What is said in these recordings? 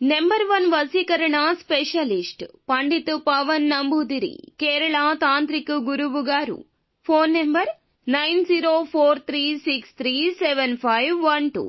Number one వసీకరణ specialist Pandit Pavan Namboodiri Kerala తాంత్రిక గురువు గారు. Phone number nine zero four three six three seven five one two.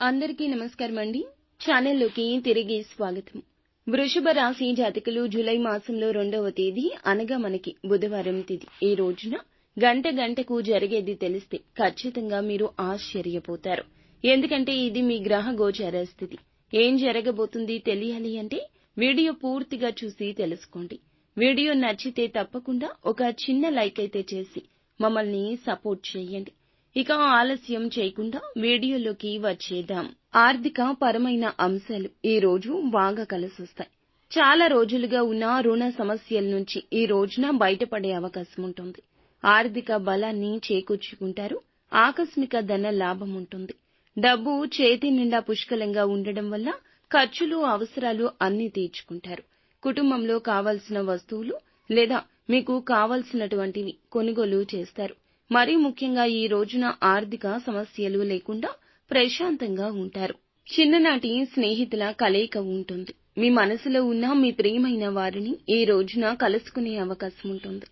అందరికీ నమస్కారం అండి. ఛానల్లోకి తిరిగి స్వాగతం. వృషభ రాశి జాతకులు జూలై మాసంలో రెండవ తేదీ అనగా మనకి బుధవారం తేదీ. ఈ రోజున గంట గంటకు జరిగేది తెలిస్తే ఖచ్చితంగా మీరు ఆశ్చర్యపోతారు. ఎందుకంటే ఇది మీ గ్రహ గోచార స్థితి. ఏం జరగబోతుంది తెలియాలి అంటే వీడియో పూర్తిగా చూసి తెలుసుకోండి. వీడియో నచ్చితే తప్పకుండా ఒక చిన్న లైక్ అయితే చేసి మమ్మల్ని సపోర్ట్ చేయండి. ఇక ఆలస్యం చేయకుండా వీడియోలోకి వచ్చేద్దాం. ఆర్థిక పరమైన అంశాలు ఈ రోజు బాగా కలిసొస్తాయి. చాలా రోజులుగా ఉన్న రుణ సమస్యల నుంచి ఈ రోజున బయటపడే అవకాశం ఉంటుంది. ఆర్థిక బలాన్ని చేకూర్చుకుంటారు. ఆకస్మిక ధన లాభం ఉంటుంది. డబ్బు చేతి నిండా పుష్కలంగా ఉండడం వల్ల ఖర్చులు అవసరాలు అన్నీ తీర్చుకుంటారు. కుటుంబంలో కావలసిన వస్తువులు లేదా మీకు కావలసినటువంటివి కొనుగోలు చేస్తారు. మరీ ముఖ్యంగా ఈ రోజున ఆర్థిక సమస్యలు లేకుండా ప్రశాంతంగా ఉంటారు. చిన్ననాటి స్నేహితుల కలయిక ఉంటుంది. మీ మనసులో ఉన్న మీ ప్రియమైన వారిని ఈ రోజున కలుసుకునే అవకాశం ఉంటుంది.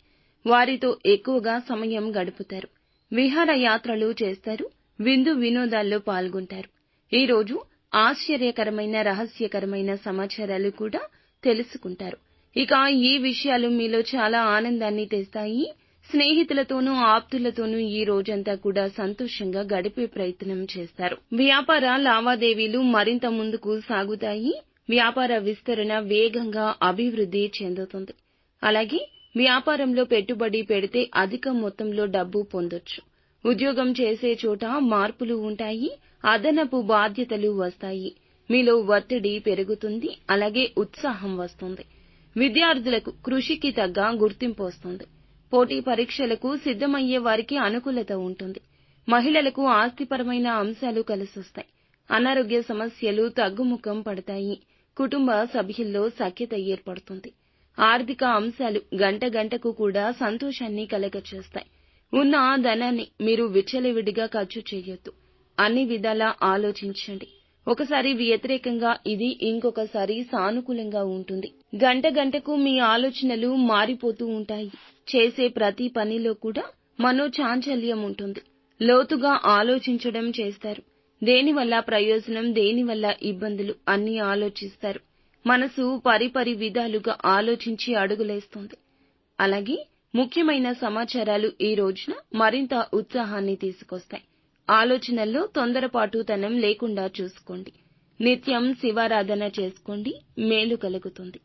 వారితో ఎక్కువగా సమయం గడుపుతారు. విహారయాత్రలు చేస్తారు. విందు వినోదాల్లో పాల్గొంటారు. ఈ రోజు ఆశ్చర్యకరమైన రహస్యకరమైన సమాచారాలు కూడా తెలుసుకుంటారు. ఇక ఈ విషయాలు మీలో చాలా ఆనందాన్ని తెస్తాయి. స్నేహితులతోనూ ఆప్తులతోనూ ఈ రోజంతా కూడా సంతోషంగా గడిపే ప్రయత్నం చేస్తారు. వ్యాపార లావాదేవీలు మరింత ముందుకు సాగుతాయి. వ్యాపార విస్తరణ వేగంగా అభివృద్ధి చెందుతుంది. అలాగే వ్యాపారంలో పెట్టుబడి పెడితే అధిక మొత్తంలో డబ్బు పొందొచ్చు. ఉద్యోగం చేసే చోట మార్పులు ఉంటాయి అదనపు బాధ్యతలు వస్తాయి. మీలో ఒత్తిడి పెరుగుతుంది అలాగే ఉత్సాహం వస్తుంది. విద్యార్థులకు కృషికి తగ్గ గుర్తింపు వస్తుంది. పోటీ పరీక్షలకు సిద్ధమయ్యే వారికి అనుకూలత ఉంటుంది. మహిళలకు ఆస్తిపరమైన అంశాలు కలిసొస్తాయి. అనారోగ్య సమస్యలు తగ్గుముఖం పడతాయి. కుటుంబ సభ్యుల్లో సఖ్యత ఏర్పడుతుంది. ఆర్థిక అంశాలు గంట గంటకు కూడా సంతోషాన్ని కలగచేస్తాయి. ఉన్న ధనాన్ని మీరు విచ్చలవిడిగా ఖర్చు చేయొద్దు. అన్ని విధాలా ఆలోచించండి. ఒకసారి వ్యతిరేకంగా ఇది ఇంకొకసారి సానుకూలంగా ఉంటుంది. గంట గంటకు మీ ఆలోచనలు మారిపోతూ ఉంటాయి. చేసే ప్రతి పనిలో కూడా మనోచాంచల్యం ఉంటుంది. లోతుగా ఆలోచించడం చేస్తారు. దేనివల్ల ప్రయోజనం దేనివల్ల ఇబ్బందులు అన్ని ఆలోచిస్తారు. మనసు పరిపరి విధాలుగా ఆలోచించి అడుగులేస్తుంది. అలాగే ముఖ్యమైన సమాచారాలు ఈ రోజున మరింత ఉత్సాహాన్ని తీసుకొస్తాయి. ఆలోచనల్లో తొందరపాటుతనం లేకుండా చూసుకోండి. నిత్యం శివారాధన చేసుకోండి. మేలు కలుగుతుంది.